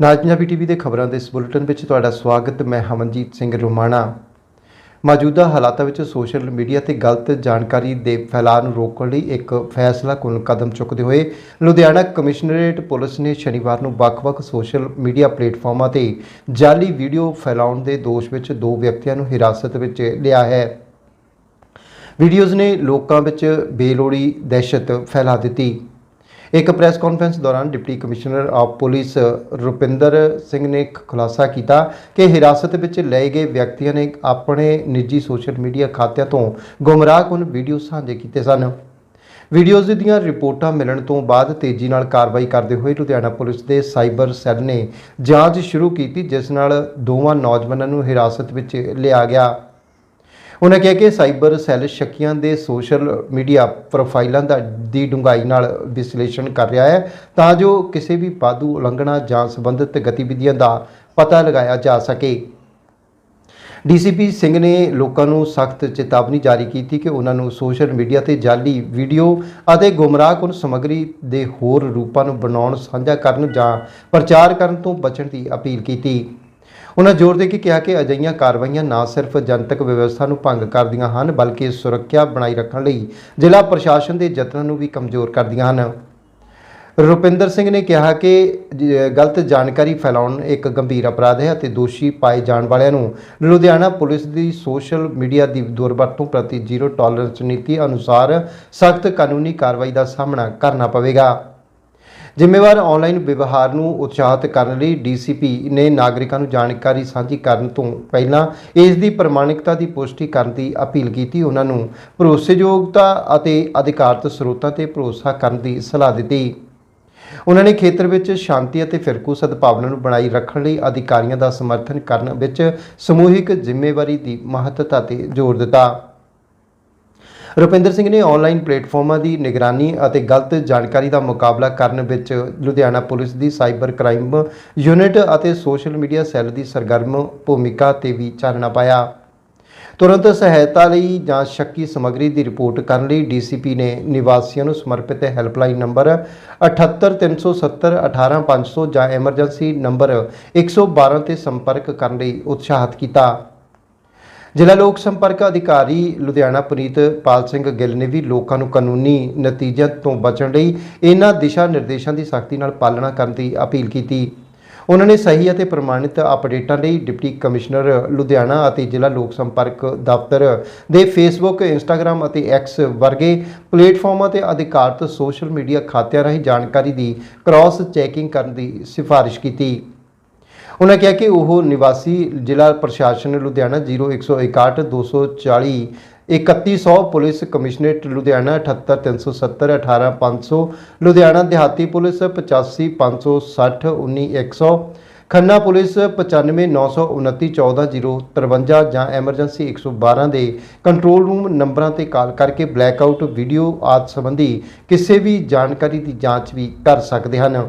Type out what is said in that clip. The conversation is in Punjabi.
ਨਾਜ ਪੰਜਾਬੀ ਟੀਵੀ ਦੇ ਖਬਰਾਂ ਦੇ ਇਸ ਬੁਲੇਟਿਨ ਵਿੱਚ ਤੁਹਾਡਾ ਸਵਾਗਤ। ਮੈਂ ਹਮਨਜੀਤ ਸਿੰਘ ਰੋਮਾਣਾ। ਮੌਜੂਦਾ ਹਾਲਾਤਾਂ ਵਿੱਚ ਸੋਸ਼ਲ ਮੀਡੀਆ ਤੇ ਗਲਤ ਜਾਣਕਾਰੀ ਦੇ ਫੈਲਾਅ ਨੂੰ ਰੋਕਣ ਲਈ ਇੱਕ ਫੈਸਲਾਕੁਨ ਕਦਮ ਚੁੱਕਦੇ ਹੋਏ ਲੁਧਿਆਣਾ ਕਮਿਸ਼ਨਰੇਟ ਪੁਲਿਸ ਨੇ ਸ਼ਨੀਵਾਰ ਨੂੰ ਵੱਖ-ਵੱਖ ਸੋਸ਼ਲ ਮੀਡੀਆ ਪਲੇਟਫਾਰਮਾਂ ਤੇ ਜਾਅਲੀ ਵੀਡੀਓ ਫੈਲਾਉਣ ਦੇ ਦੋਸ਼ ਵਿੱਚ ਦੋ ਵਿਅਕਤੀਆਂ ਨੂੰ ਹਿਰਾਸਤ ਵਿੱਚ ਲਿਆ ਹੈ। ਵੀਡੀਓਜ਼ ਨੇ ਲੋਕਾਂ ਵਿੱਚ ਬੇਲੋੜੀ ਦਹਿਸ਼ਤ ਫੈਲਾ ਦਿੱਤੀ। ਇੱਕ ਪ੍ਰੈਸ ਕਾਨਫਰੰਸ ਦੌਰਾਨ deputy commissioner of police Rupinder Singh ਨੇ ਖੁਲਾਸਾ ਕੀਤਾ ਕਿ ਹਿਰਾਸਤ ਵਿੱਚ ਲਏ ਗਏ ਵਿਅਕਤੀਆਂ ਨੇ ਆਪਣੇ ਨਿੱਜੀ ਸੋਸ਼ਲ ਮੀਡੀਆ ਖਾਤਿਆਂ ਤੋਂ ਗੁੰਮਰਾਹਕੁਨ ਵੀਡੀਓ ਸਾਂਝੇ ਕੀਤੇ ਸਨ। ਵੀਡੀਓਜ਼ ਦੀਆਂ ਰਿਪੋਰਟਾਂ ਮਿਲਣ ਤੋਂ ਬਾਅਦ ਤੇਜ਼ੀ ਨਾਲ ਕਾਰਵਾਈ ਕਰਦੇ ਹੋਏ ਲੁਧਿਆਣਾ ਪੁਲਿਸ ਦੇ ਸਾਈਬਰ ਸੈੱਲ ਨੇ ਜਾਂਚ ਸ਼ੁਰੂ ਕੀਤੀ, ਜਿਸ ਨਾਲ ਦੋਵਾਂ ਨੌਜਵਾਨਾਂ ਨੂੰ ਹਿਰਾਸਤ ਵਿੱਚ ਲਿਆ ਗਿਆ। ਉਹਨਾਂ ਕਿਹਾ ਕਿ ਸਾਈਬਰ ਸੈੱਲ ਸ਼ੱਕੀਆਂ ਦੇ ਸੋਸ਼ਲ ਮੀਡੀਆ ਪ੍ਰੋਫਾਈਲਾਂ ਦਾ ਦੀ ਡੂੰਘਾਈ ਨਾਲ ਵਿਸ਼ਲੇਸ਼ਣ ਕਰ ਰਿਹਾ ਹੈ। ਤਾਂ ਜੋ ਕਿਸੇ ਵੀ ਵਾਧੂ ਉਲੰਘਣਾ ਜਾਂ ਸੰਬੰਧਿਤ ਗਤੀਵਿਧੀਆਂ ਦਾ ਪਤਾ ਲਗਾਇਆ ਜਾ ਸਕੇ। ਡੀਸੀਪੀ ਸਿੰਘ ਨੇ ਲੋਕਾਂ ਨੂੰ ਸਖਤ ਚੇਤਾਵਨੀ ਜਾਰੀ ਕੀਤੀ ਕਿ ਉਹਨਾਂ ਨੂੰ ਸੋਸ਼ਲ ਮੀਡੀਆ ਤੇ ਜਾਲੀ ਵੀਡੀਓ ਅਤੇ ਗੁੰਮਰਾਹਕੁਨ ਸਮੱਗਰੀ ਦੇ ਹੋਰ ਰੂਪਾਂ ਨੂੰ ਬਣਾਉਣ, ਸਾਂਝਾ ਕਰਨ ਜਾਂ ਪ੍ਰਚਾਰ ਕਰਨ ਤੋਂ ਬਚਣ ਦੀ ਅਪੀਲ ਕੀਤੀ। ਉਹਨਾਂ ਜ਼ੋਰ ਦੇ ਕੇ ਕਿਹਾ ਕਿ ਅਜਿਹੀਆਂ ਕਾਰਵਾਈਆਂ ਨਾ ਸਿਰਫ ਜਨਤਕ ਵਿਵਸਥਾ ਨੂੰ ਭੰਗ ਕਰਦੀਆਂ ਹਨ, ਬਲਕਿ ਸੁਰੱਖਿਆ ਬਣਾਈ ਰੱਖਣ ਲਈ ਜ਼ਿਲ੍ਹਾ ਪ੍ਰਸ਼ਾਸਨ ਦੇ ਯਤਨਾਂ ਨੂੰ ਵੀ ਕਮਜ਼ੋਰ ਕਰਦੀਆਂ ਹਨ। ਰੁਪਿੰਦਰ ਸਿੰਘ ਨੇ ਕਿਹਾ ਕਿ ਗਲਤ ਜਾਣਕਾਰੀ ਫੈਲਾਉਣ ਇੱਕ ਗੰਭੀਰ ਅਪਰਾਧ ਹੈ ਅਤੇ ਦੋਸ਼ੀ ਪਾਏ ਜਾਣ ਵਾਲਿਆਂ ਨੂੰ ਲੁਧਿਆਣਾ ਪੁਲਿਸ ਦੀ ਸੋਸ਼ਲ ਮੀਡੀਆ ਦੀ ਦੁਰਵਰਤੋਂ ਪ੍ਰਤੀ ਜ਼ੀਰੋ ਟੋਲਰੈਂਸ ਨੀਤੀ ਅਨੁਸਾਰ ਸਖਤ ਕਾਨੂੰਨੀ ਕਾਰਵਾਈ ਦਾ ਸਾਹਮਣਾ ਕਰਨਾ ਪਵੇਗਾ। ਜ਼ਿੰਮੇਵਾਰ ਆਨਲਾਈਨ ਵਿਵਹਾਰ ਨੂੰ ਉਤਸ਼ਾਹਿਤ ਕਰਨ ਲਈ ਡੀਸੀਪੀ ਨੇ ਨਾਗਰਿਕਾਂ ਨੂੰ ਜਾਣਕਾਰੀ ਸਾਂਝੀ ਕਰਨ ਤੋਂ ਪਹਿਲਾਂ ਇਸ ਦੀ ਪ੍ਰਮਾਣਿਕਤਾ ਦੀ ਪੁਸ਼ਟੀ ਕਰਨ ਦੀ ਅਪੀਲ ਕੀਤੀ। ਉਹਨਾਂ ਨੂੰ ਭਰੋਸੇਯੋਗਤਾ ਅਤੇ ਅਧਿਕਾਰਤ ਸਰੋਤਾਂ ਤੇ ਭਰੋਸਾ ਕਰਨ ਦੀ ਸਲਾਹ ਦਿੱਤੀ। ਉਹਨਾਂ ਨੇ ਖੇਤਰ ਵਿੱਚ ਸ਼ਾਂਤੀ ਅਤੇ ਫਿਰਕੂ ਸਦਭਾਵਨਾ ਨੂੰ ਬਣਾਈ ਰੱਖਣ ਲਈ ਅਧਿਕਾਰੀਆਂ ਦਾ ਸਮਰਥਨ ਕਰਨ ਵਿੱਚ ਸਮੂਹਿਕ ਜ਼ਿੰਮੇਵਾਰੀ ਦੀ ਮਹੱਤਤਾ ਤੇ ਜ਼ੋਰ ਦਿੱਤਾ। ਰੁਪਿੰਦਰ ਸਿੰਘ ਨੇ ਆਨਲਾਈਨ ਪਲੇਟਫਾਰਮਾਂ ਦੀ ਨਿਗਰਾਨੀ ਅਤੇ ਗਲਤ ਜਾਣਕਾਰੀ ਦਾ ਮੁਕਾਬਲਾ ਕਰਨ ਵਿੱਚ ਲੁਧਿਆਣਾ ਪੁਲਿਸ ਦੀ ਸਾਈਬਰ ਕ੍ਰਾਈਮ ਯੂਨਿਟ ਅਤੇ ਸੋਸ਼ਲ ਮੀਡੀਆ ਸੈੱਲ ਦੀ ਸਰਗਰਮ ਭੂਮਿਕਾ ਤੇ ਵੀ ਚਾਨਣਾ ਪਾਇਆ। ਤੁਰੰਤ ਸਹਾਇਤਾ ਲਈ ਜਾਂ ਸ਼ੱਕੀ ਸਮੱਗਰੀ ਦੀ ਰਿਪੋਰਟ ਕਰਨ ਲਈ ਡੀਸੀਪੀ ਨੇ ਨਿਵਾਸੀਆਂ ਨੂੰ ਸਮਰਪਿਤ ਹੈਲਪਲਾਈਨ ਨੰਬਰ 78370 18500 ਜਾਂ ਐਮਰਜੈਂਸੀ ਨੰਬਰ 112 ਤੇ ਸੰਪਰਕ ਕਰਨ ਲਈ ਉਤਸ਼ਾਹਿਤ ਕੀਤਾ। ਜ਼ਿਲ੍ਹਾ ਲੋਕ ਸੰਪਰਕ ਅਧਿਕਾਰੀ ਲੁਧਿਆਣਾ ਪੁਨੀਤ ਪਾਲ ਸਿੰਘ ਗਿੱਲ ਨੇ ਵੀ ਲੋਕਾਂ ਨੂੰ ਕਾਨੂੰਨੀ ਨਤੀਜਿਆਂ ਤੋਂ ਬਚਣ ਲਈ ਇਹਨਾਂ ਦਿਸ਼ਾ ਨਿਰਦੇਸ਼ਾਂ ਦੀ ਸਖਤੀ ਨਾਲ ਪਾਲਣਾ ਕਰਨ ਦੀ ਅਪੀਲ ਕੀਤੀ। ਉਹਨਾਂ ਨੇ ਸਹੀ ਅਤੇ ਪ੍ਰਮਾਣਿਤ ਅਪਡੇਟਾਂ ਲਈ ਡਿਪਟੀ ਕਮਿਸ਼ਨਰ ਲੁਧਿਆਣਾ ਅਤੇ ਜ਼ਿਲ੍ਹਾ ਲੋਕ ਸੰਪਰਕ ਦਫ਼ਤਰ ਦੇ ਫੇਸਬੁੱਕ ਇੰਸਟਾਗ੍ਰam ਅਤੇ ਐਕਸ ਵਰਗੇ ਪਲੇਟਫਾਰਮਾਂ ਤੇ ਅਧਿਕਾਰਤ ਸੋਸ਼ਲ ਮੀਡੀਆ ਖਾਤਿਆਂ ਰਾਹੀਂ ਜਾਣਕਾਰੀ ਦੀ ਕ੍ਰਾਸ ਚੈਕਿੰਗ ਕਰਨ ਦੀ ਸਿਫਾਰਿਸ਼ ਕੀਤੀ। ਉਹਨਾਂ ਕਿਹਾ ਕਿ ਉਹ ਨਿਵਾਸੀ ਜ਼ਿਲ੍ਹਾ ਪ੍ਰਸ਼ਾਸਨ ਲੁਧਿਆਣਾ 0161 240 3100 ਪੁਲਿਸ ਕਮਿਸ਼ਨਰੇਟ ਲੁਧਿਆਣਾ 78370 18500 ਲੁਧਿਆਣਾ ਦਿਹਾਤੀ ਪੁਲਿਸ 85560 19100 ਖੰਨਾ ਪੁਲਿਸ 959929 14053 ਜਾਂ ਐਮਰਜੈਂਸੀ 112 ਦੇ ਕੰਟਰੋਲ ਰੂਮ ਨੰਬਰਾਂ ਤੇ ਕਾਲ ਕਰਕੇ ਬਲੈਕਆਊਟ ਵੀਡੀਓ ਆਦਿ ਸੰਬੰਧੀ ਕਿਸੇ ਵੀ ਜਾਣਕਾਰੀ ਦੀ ਜਾਂਚ ਵੀ ਕਰ ਸਕਦੇ ਹਨ।